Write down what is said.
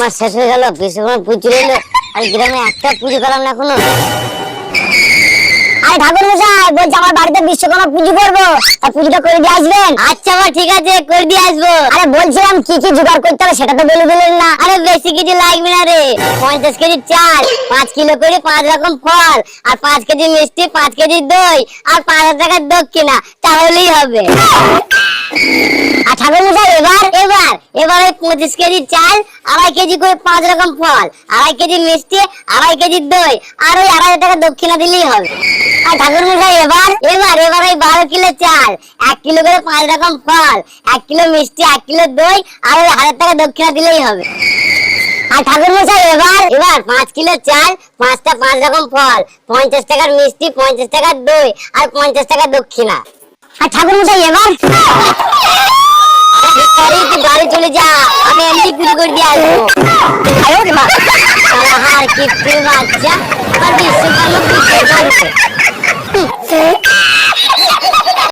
মাস শেষ হয়ে গেল বিশ্বকর্মা পুজো আর গ্রামে একটা পুজো পেলাম না আরে ঠাকুর মশাই বলছি আমার বাড়িতে বিশ্বকর্মা পুজো করব। তা পুজোটা করে দিয়ে আসবেন? আচ্ছা মা ঠিক আছে করে দিয়ে আসব। আরে বলছিলাম কি কি জোগাড় করতে হবে সেটা তো বলে দিলেন না। আরে বেশি কিছু লাগবে না রে। পঞ্চাশ কেজি চাল পাঁচ কিলো করে পাঁচ রকম ফল আর পাঁচ কেজি মিষ্টি পাঁচ কেজি দই আর পাঁচ হাজার টাকার দক্ষিণা তাহলেই হবে। আর ঠাকুর মশাই এবার এবার এবার পঁচিশ কেজি চাল, আড়াই কেজি করে পাঁচ রকম ফল, আড়াই কেজি মিষ্টি, আড়াই কেজি দই, আর ওই আড়াই হাজার টাকা দক্ষিণা দিলেই হবে। আর ঠাকুর মশাই এবার এবার এবার ওই বারো কিলো চাল, এক কিলো করে পাঁচ রকম ফল, এক কিলো মিষ্টি, এক কিলো দই, আর ওই হাজার টাকা দক্ষিণা দিলেই হবে। আর ঠাকুর মশাই এবার এবার পাঁচ কিলো চাল, পাঁচটা পাঁচ রকম ফল, পঞ্চাশ টাকার মিষ্টি, পঞ্চাশ টাকার দই, আর পঞ্চাশ টাকা দক্ষিণা। আর ঠাকুর মশাই এবার गाड़ी तो गाड़ी चले जा हमें एंटी कुछ कर दिया है आयो रे माँ हार की फिर जा पर भी लोग भी चल रहे हैं